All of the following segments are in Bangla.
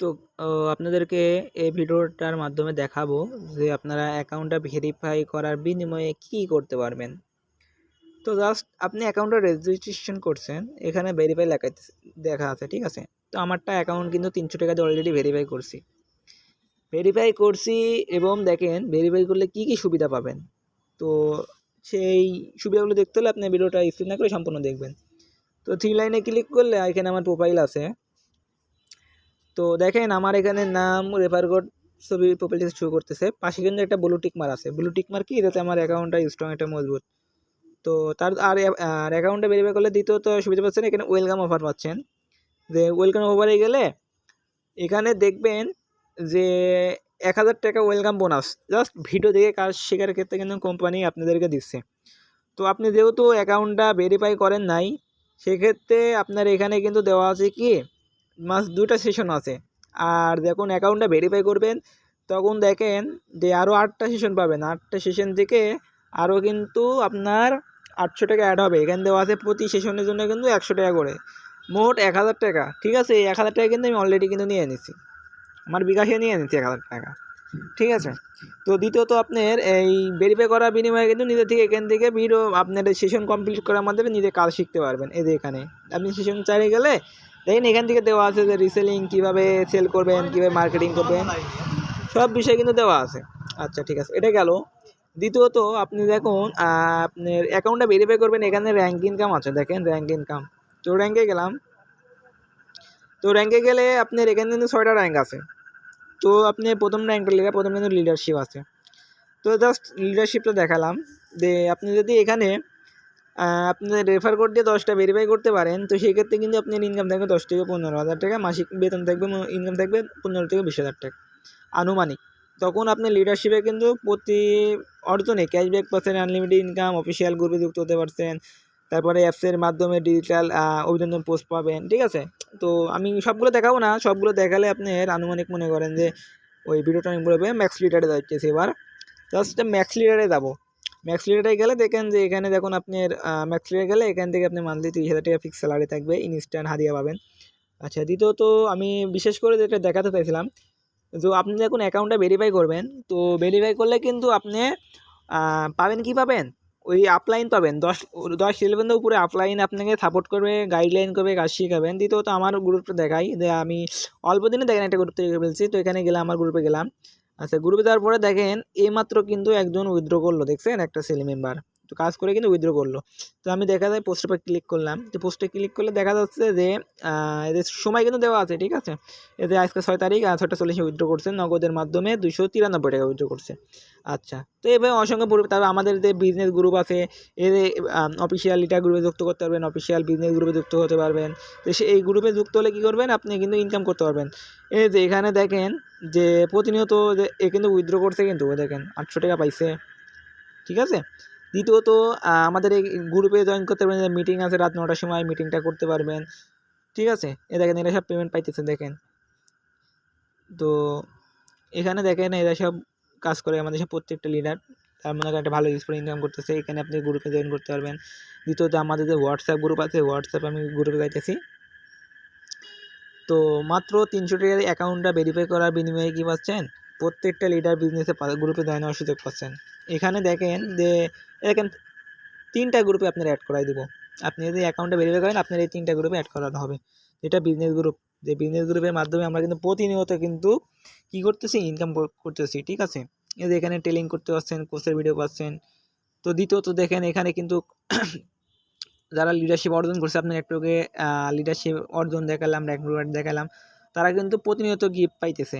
তো আপনাদেরকে এই ভিডিওটার মাধ্যমে দেখাবো যে আপনারা অ্যাকাউন্টটা ভেরিফাই করার বিনিময়ে কী করতে পারবেন। তো জাস্ট আপনি অ্যাকাউন্টটা রেজিস্ট্রেশন করছেন, এখানে ভেরিফাই লেখা দেখা আছে, ঠিক আছে? তো আমারটা অ্যাকাউন্ট কিন্তু তিনশো টাকা দিয়ে অলরেডি ভেরিফাই করছি। ভেরিফাই করছি এবং দেখেন ভেরিফাই করলে কি কি সুবিধা পাবেন? তো সেই সুবিধাগুলো দেখতে হলে আপনি ভিডিওটা স্ক্রিন না করে সম্পূর্ণ দেখবেন। তো থ্রি লাইনে ক্লিক করলে এখানে আমার প্রোফাইল আছে। তো দেখেন আমার এখানে নাম রেফার কোড ছবি প্রোফাইল শো করতেছে। পাশে কিন্তু একটা ব্লু টিক মার আছে। ব্লু টিক মার কি? যাতে আমার অ্যাকাউন্টটা স্ট্রং একটা মজবুত। তো তার আর আর অ্যাকাউন্টে ভেরিফাই করলে দ্বিতীয়ত সুবিধা পাচ্ছেন, এখানে ওয়েলকাম অফার পাচ্ছেন। যে ওয়েলকাম অফারে গেলে এখানে দেখবেন যে এক হাজার টাকা ওয়েলকাম বোনাস জাস্ট ভিডিও দেখে কাজ শেখার ক্ষেত্রে কিন্তু কোম্পানি আপনাদেরকে দিচ্ছে। তো আপনি যেহেতু অ্যাকাউন্টটা ভেরিফাই করেন নাই, সেক্ষেত্রে আপনার এখানে কিন্তু দেওয়া আছে কি? মাস দুটা সেশন আছে। আর যখন অ্যাকাউন্টটা ভেরিফাই করবেন, তখন দেখেন যে আরও আটটা সেশন পাবেন। আটটা সেশন থেকে আরও কিন্তু আপনার আটশো টাকা অ্যাড হবে। এখানে দেওয়া আছে প্রতি সেশনের জন্য কিন্তু একশো টাকা করে। মোট এক হাজার টাকা। ঠিক আছে? এক হাজার টাকা কিন্তু আমি অলরেডি কিন্তু নিয়ে নিছি। আমার বিকাশে নিয়ে নিচ্ছি এক হাজার টাকা। ঠিক আছে? তো দ্বিতীয়ত আপনার এই ভেরিফাই করার বিনিময়ে কিন্তু নিজে থেকে এখান থেকে ভিডিও আপনার সেশন কমপ্লিট করার মাধ্যমে নিজে কাজ শিখতে পারবেন। এই যে এখানে। আপনি সেশন চালিয়ে গেলে দেখেন এখান থেকে দেওয়া আছে যে রিসেলিং কীভাবে সেল করবেন, কীভাবে মার্কেটিং করবেন, সব বিষয় কিন্তু দেওয়া আছে। আচ্ছা ঠিক আছে, এটা গেল। দ্বিতীয়ত, আপনি দেখুন আপনার অ্যাকাউন্টটা ভেরিফাই করবেন, এখানে র্যাঙ্ক ইনকাম আছে। দেখেন র্যাঙ্ক ইনকাম তো র্যাঙ্কে গেলাম। তো র্যাঙ্কে গেলে আপনার এখানে কিন্তু ছয়টা র্যাঙ্ক আছে। তো আপনি প্রথম র্যাঙ্কটা লেখা প্রথম কিন্তু লিডারশিপ আছে। তো জাস্ট লিডারশিপটা দেখালাম। যে আপনি যদি এখানে আপনার রেফার কোড দিয়ে দশটা ভেরিফাই করতে পারেন, তো সেক্ষেত্রে কিন্তু আপনার ইনকাম থাকবে দশ থেকে পনেরো হাজার টাকা, মাসিক বেতন থাকবে ইনকাম থাকবে পনেরো থেকে বিশ হাজার টাকা, আনুমানিক। তখন আপনি লিডারশিপে কিন্তু প্রতি অর্জনে ক্যাশব্যাক পাচ্ছেন আনলিমিটেড ইনকাম অফিসিয়াল গ্রুপে যুক্ত হতে পারছেন, তারপরে অ্যাপসের মাধ্যমে ডিজিটাল অভিনন্দন পোস্ট পাবেন, ঠিক আছে? তো আমি সবগুলো দেখাবো না, সবগুলো দেখালে আপনার আনুমানিক মনে করেন যে ওই ভিডিওটা আমি বলবে ম্যাক্স লিডারে যাচ্ছি এবার। জাস্ট ম্যাক্স লিডারে যাব। ম্যাক্স লিডারে গেলে দেখেন যে এখানে দেখুন আপনার ম্যাক্স লিডারে গেলে এখান থেকে আপনি মান্থলি তিরিশ হাজার টাকা ফিক্স স্যালারি থাকবে ইনস্ট্যান্ট হাদিয়া পাবেন। আচ্ছা দ্বিতীয়ত আমি বিশেষ করে যেটা দেখাতে চাইছিলাম, তো আপনি যখন অ্যাকাউন্টটা ভেরিফাই করবেন, তো ভেরিফাই করলে কিন্তু আপনি পাবেন কি পাবেন? ওই আপলাইন পাবেন, দশ দশ ইলেভেনের উপরে আপলাইন আপনাকে সাপোর্ট করবে গাইডলাইন করবে, কাজ শিখাবেন। দ্বিতীয়ত আমার গ্রুপটা দেখাই, যে আমি অল্প দিনে দেখেন একটা গ্রুপ তৈরি করে ফেলছি, তো এখানে গেলাম, আমার গ্রুপে গেলাম। আচ্ছা গ্রুপে যাওয়ার পরে দেখেন এইমাত্র কিন্তু একজন উইথড্র করল দেখছেন? একটা সেল মেম্বার তো কাজ করে কিন্তু উইথড্র করল। তো আমি দেখা যায় পোস্টের পর ক্লিক করলাম। তো পোস্টে ক্লিক করলে দেখা যাচ্ছে যে এদের সময় কিন্তু দেওয়া আছে, ঠিক আছে? এদের আজকে ছয় তারিখ ছয়টা চল্লিশে উইথড্র করছে, নগদের মাধ্যমে দুশো তিরানব্বই টাকা উইথড্র করছে। আচ্ছা তো এভাবে অসংখ্য গ্রুপ তারপর আমাদের যে বিজনেস গ্রুপ আছে, এর অফিসিয়াল লিটার গ্রুপে যুক্ত করতে পারবেন অফিসিয়াল বিজনেস গ্রুপে যুক্ত হতে পারবেন। তো এই গ্রুপে যুক্ত হলে কী করবেন? আপনি কিন্তু ইনকাম করতে পারবেন। এই যে এখানে দেখেন যে প্রতিনিয়ত এ কিন্তু উইথড্র করছে কিন্তু, দেখেন, আটশো টাকা পাইছে, ঠিক আছে? দ্বিতীয়ত আমাদের এই গ্রুপে জয়েন করতে পারবেন মিটিং আছে রাত নটার সময় মিটিংটা করতে পারবেন। ঠিক আছে? এ দেখেন, এরা সব পেমেন্ট পাইতেছে, দেখেন। তো, এখানে দেখেন, এরা সব কাজ করে, আমাদের সব প্রত্যেকটা লিডার তার মনে একটা ভালো স্পোর্ট ইনকাম করতেছে, এখানে আপনি গ্রুপে জয়েন করতে পারবেন। দ্বিতীয়ত, আমাদের যে হোয়াটসঅ্যাপ গ্রুপ আছে হোয়াটসঅ্যাপ আমি গ্রুপে যাইতেছি। তো, মাত্র তিনশো টাকার অ্যাকাউন্টটা ভেরিফাই করার বিনিময়ে কী পাচ্ছেন? প্রত্যেকটা লিডার বিজনেসে গ্রুপে জয়েন হওয়ার সুযোগ পাচ্ছেন। এখানে দেখেন যে দেখেন, তিনটা গ্রুপে আপনার অ্যাড করাই দিব। আপনি যদি অ্যাকাউন্টে ভেরিফাই করেন, আপনার এই তিনটা গ্রুপে অ্যাড করানো হবে। এটা বিজনেস গ্রুপ যে বিজনেস গ্রুপের মাধ্যমে আমরা কিন্তু প্রতিনিয়ত কিন্তু কী করতেছি? ইনকাম করতেছি, ঠিক আছে? এই যে এখানে টেলিং করতে পারছেন কোর্সের ভিডিও পাচ্ছেন। তো দ্বিতীয়ত দেখেন, এখানে কিন্তু যারা লিডারশিপ অর্জন করছে, আপনার একটুকে লিডারশিপ অর্জন দেখালাম র্যাঙ্ক দেখালাম, তারা কিন্তু প্রতিনিয়ত গিফট পাইতেছে।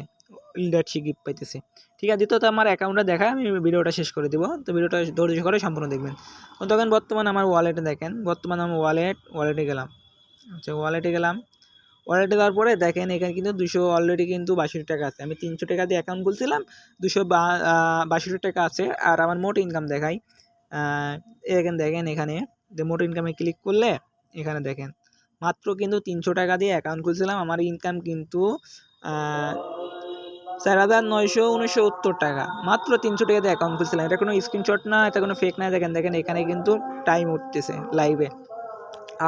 লিডারশিপ গিফট পাইতেছে। ঠিক আছে দ্বিতীয়ত আমার অ্যাকাউন্টটা দেখায়, আমি ভিডিওটা শেষ করে দেবো। তো ভিডিওটা ধৈর্য করে সম্পূর্ণ দেখবেন। তো তখন বর্তমান আমার ওয়ালেটে দেখেন, বর্তমানে আমার ওয়ালেট ওয়ালেটে গেলাম। আচ্ছা ওয়ালেটে গেলাম। ওয়ালেটে যাওয়ার পরে দেখেন, এখানে কিন্তু দুশো অলরেডি কিন্তু বাষট্টি টাকা আছে। আমি তিনশো টাকা দিয়ে অ্যাকাউন্ট খুলছিলাম, দুশো বাষট্টি টাকা আছে। আর আমার মোট ইনকাম দেখাই এখানে দেখেন, এখানে যে মোট ইনকামে ক্লিক করলে, এখানে দেখেন। মাত্র কিন্তু তিনশো টাকা দিয়ে অ্যাকাউন্ট খুলছিলাম। আমার ইনকাম কিন্তু চার হাজার নয়শো উনসত্তর টাকা। মাত্র তিনশো টাকা দিয়ে অ্যাকাউন্ট খুলছিলাম। এটা কোনো স্ক্রিনশট না, এটা কোনো ফেক না। দেখেন দেখেন, এখানে কিন্তু টাইম উঠতেছে লাইভে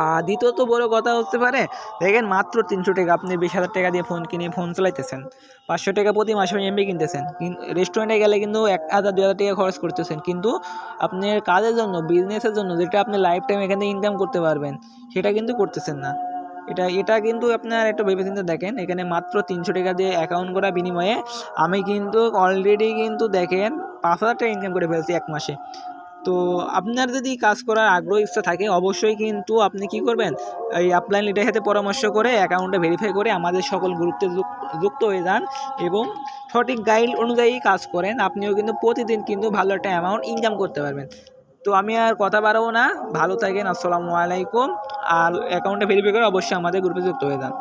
আর দ্বিতীয়ত বড় কথা হতে পারে দেখেন মাত্র তিনশো টাকা। আপনি বিশ হাজার টাকা দিয়ে ফোন কিনে ফোন চালাইতেছেন। পাঁচশো টাকা প্রতি মাসে এমবি কিনতেছেন। রেস্টুরেন্টে গেলে কিন্তু এক হাজার দু হাজার টাকা খরচ করতেছেন। কিন্তু আপনার কাজের জন্য বিজনেসের জন্য, যেটা আপনি লাইফ টাইম এখানে ইনকাম করতে পারবেন, সেটা কিন্তু করতেছেন না। এটা এটা কিন্তু আপনার একটু ভেবেচিন্তে দেখেন, এখানে মাত্র তিনশো টাকা দিয়ে অ্যাকাউন্ট করা বিনিময়ে আমি কিন্তু অলরেডি কিন্তু দেখেন পাঁচ হাজার টাকা ইনকাম করে ফেলছি এক মাসে। তো আপনার যদি কাজ করার আগ্রহ ইচ্ছা থাকে, অবশ্যই কিন্তু আপনি কি করবেন? এই আপলাইন লিডারের সাথে পরামর্শ করে অ্যাকাউন্টে ভেরিফাই করে আমাদের সকল গ্রুপতে যুক- যুক্ত হয়ে যান এবং সঠিক গাইড অনুযায়ী কাজ করেন, আপনিও কিন্তু প্রতিদিন কিন্তু ভালো একটা অ্যামাউন্ট ইনকাম করতে পারবেন। তো আমি আর কথা বাড়াবো না। ভালো থাকেন, আসসালামু আলাইকুম। আর অ্যাকাউন্টটা ভেরিফাই করে অবশ্যই আমাদের গ্রুপে যুক্ত হয়ে যান।